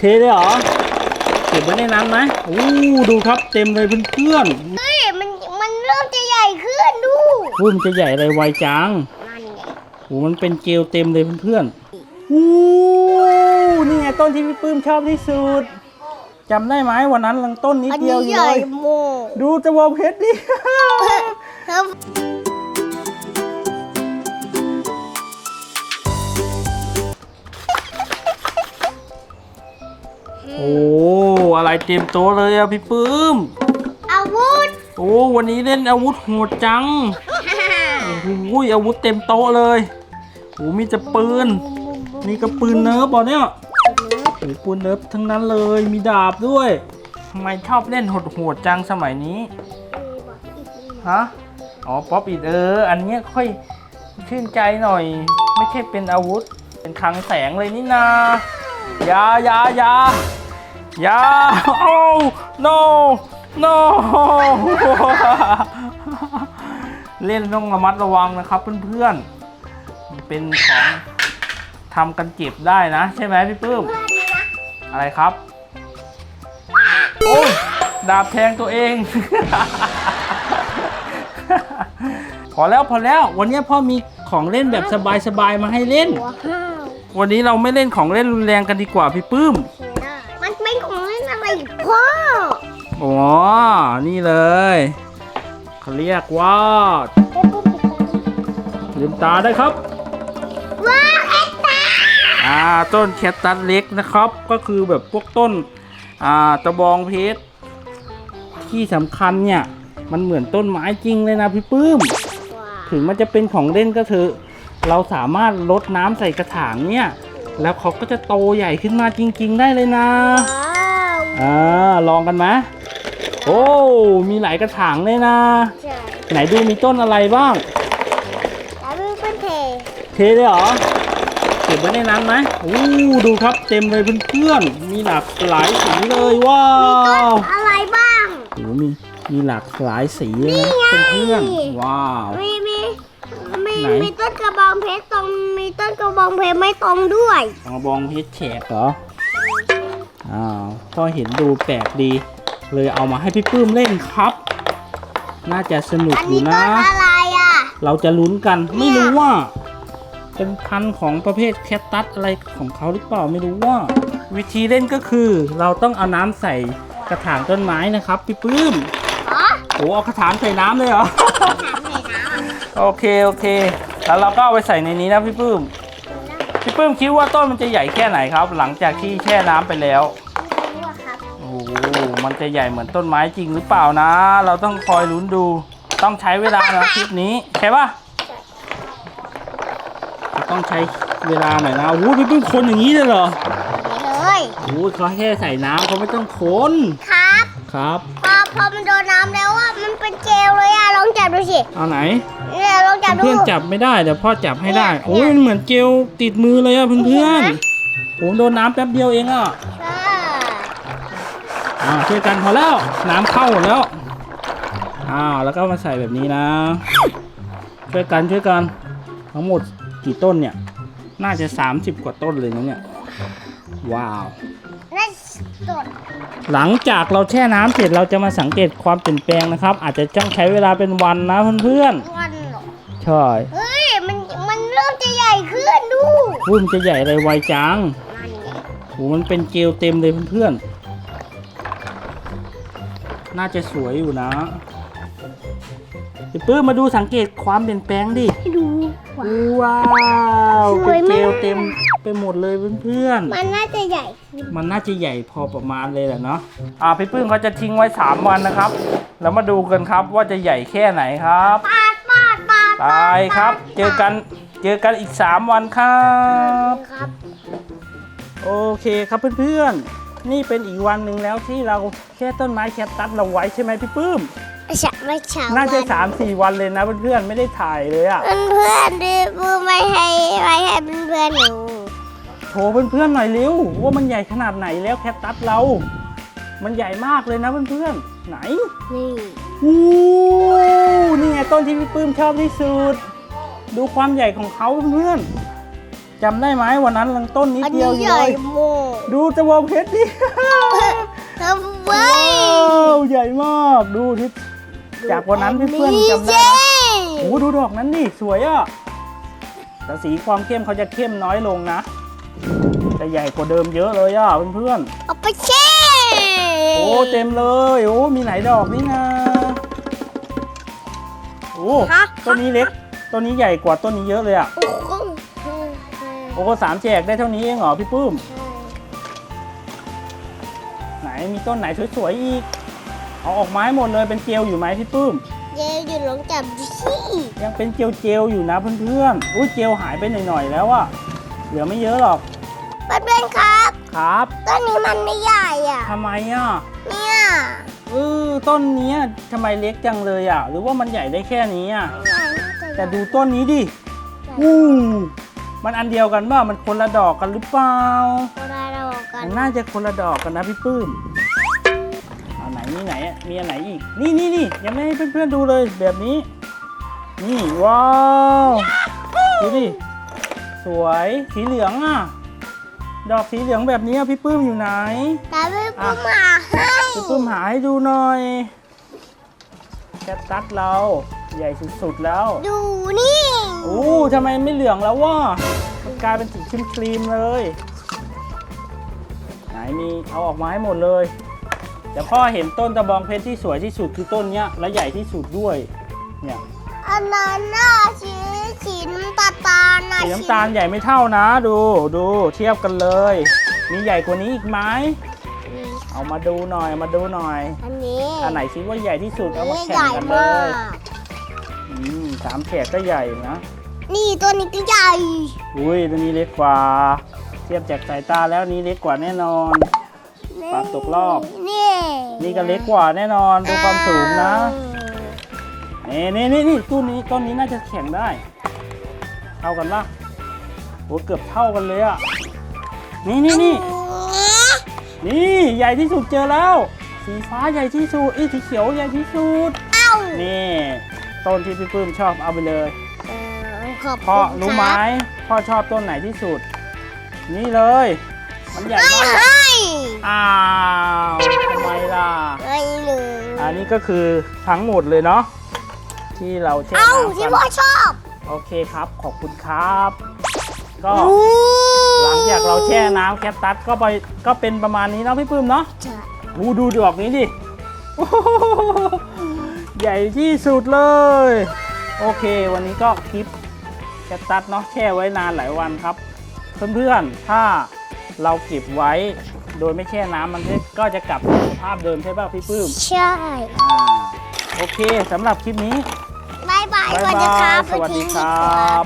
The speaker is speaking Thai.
เทเลยเหรอเก็บไว้ในนั้นไหมอู้ดูครับเต็มเลยเพื่อนเฮ้ยมันมันเริ่มจะใหญ่ขึ้นดูๆอู้มันจะใหญ่อะไรไวจังนั่นไงโอ้มันเป็นเจลเต็มเลยเพื่อนๆอู้นี่ไงต้นที่พี่ปื้มชอบที่สุดจำได้ไหมวันนั้นลังต้นนิดอันเดีนี้ยวอยู่ใหญ่เลยโมดูจะวอเพชรดิ ครับ โอ้อะไรเต็มโต๊ะเลยอะพี่ปื้ม อาวุธ โอ้วันนี้เล่นอาวุธโหดจังโอ้โหอาวุธเต็มโต๊ะเลยโอ้มีแต่ปืน นี่ก็ปืนเนิร์ฟบอเนี่ยโอ้ปืนเนิร์ฟทั้งนั้นเลยมีดาบด้วยทำไมชอบเล่นโหดๆจังสมัยนี้ฮะอ๋อป๊อปอิดเอออันเนี้ยค่อยชื่นใจหน่อย ไม่ใช่เป็นอาวุธ เป็นคลังแสงเลยนี่นาอยาอยาอยาอ ยาโอ้ no no เล่นต้องระมัดระวังนะครับเพื่อนๆมันเป็นของทำกันเจ็บได้นะ ใช่ไหมพี่ปื้ม อะไรครับ โอ้ยดาบแทงตัวเอง พอแล้วพอแล้ว วันนี้พ่อมีของเล่นแบบสบายๆมาให้เล่นหัวห้าววันนี้เราไม่เล่นของเล่นรุนแรงกันดีกว่าพี่ปื้ม อ๋อ นี่เลยเขาเรียกว่าลืมตาได้ครับ ว้าวเอ็กตาอ่า ต้นแคตตัสเล็กนะครับ ก็คือแบบพวกต้น อ่า ตะบองเพชร ที่สำคัญเนี่ย มันเหมือนต้นไม้จริงเลยนะพี่ปื้ม ถึงมันจะเป็นของเล่นก็เถอะ เราสามารถลดน้ำใส่กระถางเนี่ย แล้วเขาก็จะโตใหญ่ขึ้นมาจริง ๆ ได้เลยนะว้าวอ่า ลองกันไหม โอ้ มีหลายกระถางเลยนะ ใช่ไหนดูมีต้นอะไรบ้าง แล้วมันเป็นเทเทเลยเหรอ เก็บไว้ในนั้นไหมอู้ดูครับเต็มเลยเพื่อนๆ มีหลากหลายสีเลยว้าต้นวอะไรบ้าง โอ้มีมีหลากหลายสีเลยนะเพื่อนๆว้าว มีมีมีไหน มีต้นกระบองเพชรตรงมีต้นกระบองเพชรไม่ตรงด้วย กระบองเพชรแฉกเหรอ อ้าวพ่อเห็นดูแปลกดี เลยเอามาให้พี่ปื้มเล่นครับ น่าจะสนุกอันอยู่นี้ต้นะ นอะไรอะ เราจะลุ้นกันเนี่ยไม่รู้ว่า เป็นพันธุ์ของประเภทแคตตัสอะไรของเขาหรือเปล่าไม่รู้ว่า วิธีเล่นก็คือ เราต้องเอาน้ำใส่กระถางต้นไม้นะครับพี่ปื้มอ๋อโอ้เอากระถางใส่น้ำเลยเหรอ ถามหน่อยนะโอเคโอเค แล้วเราก็เอาไปใส่ในนี้นะพี่ปื้มพี่ปื้มคิดว่าต้นมันจะใหญ่แค่ไหนครับ หลังจากที่แช่น้ำไปแล้ว มันจะใหญ่เหมือนต้นไม้จริงหรือเปล่านะ เราต้องคอยลุ้นดู ต้องใช้เวลานะคลิปนี้ใช่ปะต้องใช้เวลาหน่อยนะโอ้โหพี่ปื้มคนอย่างนี้เลยเหรอนี่เลยโอ้โหเขาแค่ใส่น้ำเขาไม่ต้องคนครับครับพอพอมันโดนน้ำแล้วอะมันเป็นเจลเลยอะลองจับดูสิเอาไหนเนี่ยลองจับดูเพื่อนๆจับไม่ได้เดี๋ยวพ่อจับให้ได้เนี่ยโอ้ยมันเหมือนเจลติดมือเลยอะเพื่อนๆผมโดนน้ำแป๊บเดียวเองอะใช่ อ่าช่วยกันพอแล้ว น้ำเข้าหมดแล้ว อ้าวแล้วก็มาใส่แบบนี้นะ ช่วยกันช่วยกัน ทั้งหมดกี่ต้นเนี่ย น่าจะ 30 กว่าต้นเลยนะเนี่ย ว้าวนั่นสดหลังจากเราแช่น้ำเสร็จเราจะมาสังเกตความเปลี่ยนแปลงนะครับ อาจจะต้องใช้เวลาเป็นวันนะเพื่อนวันเหรอๆ ใช่เฮ้ย มันมันเริ่มจะใหญ่ขึ้นดูรุ่นจะใหญ่อะไรไวจัง นั่นไงโหมันเป็นเจลเต็มเลยเพื่อนๆ น่าจะสวยอยู่นะพี่ปื้มมาดูสังเกตความเปลี่ยนแปลงดิให้ดูว้าวว้าวสเป็วยนเจมาก ลเต็มไปหมดเลยเพื่อนมันน่าจะใหญ่ขึ้นๆมันน่าจะใหญ่พอประมาณเลยแหละเนาะอ่าพี่ปื้มเขาจะทิ้งไว้ 3 วันนะครับ แล้วมาดูกันครับว่าจะใหญ่แค่ไหนครับปาดปาดปาดตายครับ เจอกันเจอกันอีก 3 วันครับ ครับ โอเคครับเพื่อนๆ นี่เป็นอีกวันหนึ่งแล้วที่เราแค่ต้นไม้แคคตัสเราไว้ใช่ไหมพี่ปื้มไม่ใช่ไม่ใช่น่าจะสามสี่วันเลยนะเพื่อนๆไม่ได้ถ่ายเลยอะเพื่อนเพื่อนๆดิบูไม่ให้ไม่ให้เพื่อนเพื่อนๆหนูโชว์เพื่อนๆหน่อยเร็วว่ามันใหญ่ขนาดไหนแล้วแคคตัสเรา มันใหญ่มากเลยนะเพื่อนๆไหนนี่อู้นี่ไงต้นที่พี่ปื้มชอบที่สุด ดูความใหญ่ของเขาเพื่อนๆ จำได้ไหมวันนั้นลังต้นนิดอันเดียนี้วอยู่ใหเลญ่ยมากดูตะวงเพชรดิ ทำไว้ว้าวใหญ่มากดูที่จากวันนั้นเพื่อนๆจำได้ไหมโอ้โหดูดอกนั้นดิสวยอะแต่สีความเข้มเขาจะเข้มน้อยลงนะแต่ใหญ่กว่าเดิมเยอะเลยอะเพื่อนเอาไปแช่ๆโอ้เต็มเลยโอ้มีหลายดอกนี่นะโอ้ฮะต้นนี้เล็กต้นนี้ใหญ่กว่าต้นนี้เยอะเลยอะโอ้โห โอ้สามแจกได้เท่านี้เองเหรอพี่ปื้ม ไหนมีต้นไหนสวยๆอีก เอาออกไม้หมดเลยเป็นเจลอยู่ไหมพี่ปื้มเดี๋ยวหยุดลองจับดูสิยังเป็นเจลเจลๆอยู่นะเพื่อนๆ อุ้ยเจลหายไปหน่อยๆแล้วอะเหลือไม่เยอะหรอก เพื่อนๆครับ ครับต้นนี้มันไม่ใหญ่อะ ทำไมอะเนี่ยเออต้นเนี้ยทำไมเล็กจังเลยอะหรือว่ามันใหญ่ได้แค่นี้อะแต่ดูต้นนี้ดิอู้ มันอันเดียวกันป่ะมันคนละดอกกันหรือเปล่าเวลาเราออกกันมันน่าจะคนละดอกกันนะพี่ปื้มเอาไหนนี่ไหนอะมีอันไหนอีก นี่นี่นี่ยังไม่ให้เพื่อนๆดูเลยแบบนี้ นี่ว้าวดูดิสวยสีเหลืองอะ ดอกสีเหลืองแบบนี้อะพี่ปื้มอยู่ไหน แต่ไม่พูดมาให้พี่ปื้มหาให้ดูหน่อยแคทตัสเราใหญ่สุดๆแล้ว ดูนี่ โอ้ทำไมไม่เหลืองแล้ววะมันกลายเป็นสีครีมๆเลย ไหนมีเอาออกมาให้หมดเลยแต่พ่อเห็นต้นตะบองเพชรที่สวยที่สุดคือต้นเนี้ยและใหญ่ที่สุดด้วย เนี่ยอันนั้นน่ะสีสีน้ำตาลตาลน่ะสีน้ำตาลใหญ่ไม่เท่านะ ดูดูเทียบกันเลย มีใหญ่กว่านี้อีกไหมเอามาดูหน่อยเอามาดูหน่อย อันนี้ อันไหนคิดว่าใหญ่ที่สุดเอามานี่แข่ใหงญ่กันเลมายกอืม สามแฉกก็ใหญ่นะ นี่ตัวนี้ก็ใหญ่ อุ้ยตัวนี้เล็กกว่า เทียบจากสายตาแล้วนี้เล็กกว่าแน่นอนปลาตกรอบ นี่นี่ก็เล็กกว่าแน่นอนดูความสูงนะนี่นี่นี่นี่ต้นนี้ต้นนี้น่าจะแข่งได้ เท่ากันปะโหเกือบเท่ากันเลยอะ นี่นี่นี่นี่ใหญ่ที่สุดเจอแล้ว สีฟ้าใหญ่ที่สุดไอ้ยสีเขียวใหญ่ที่สุดเอ้านี่ ต้นที่พี่ปื้มชอบเอาไปเลยเออขอบคุณพ่อรู้ไหมครับพ่อชอบต้นไหนที่สุด นี่เลย มันใหญ่ไม่มากให้อ้าวทำไมล่ะ ไม่เลยอันนี้ก็คือทั้งหมดเลยเนาะที่เราแช่เอ้าน้ำที่กันพ่อชอบโอเคครับ ขอบคุณครับ ก็อู้หลังจากเราแช่น้ำแคปตัสก็ไปก็เป็นประมาณนี้เนาะพี่ปื้มเนาะใช่ดูดูดอกนี้ดิโอ้โห ใหญ่ที่สุดเลย โอเค วันนี้ก็คลิปแคปตัสเนาะแช่ไว้นานหลายวันครับ เพื่อนๆ ถ้าเราเก็บไว้โดยไม่แช่น้ำมันก็จะกลับสู่สภาพเดิมใช่ป่ะพี่ปื้มใช่อ่าโอเคสำหรับคลิปนี้บายบายบ๊ายสวัสดีบาครัยบสวัสดีไปทิ้งครดีกว่าับ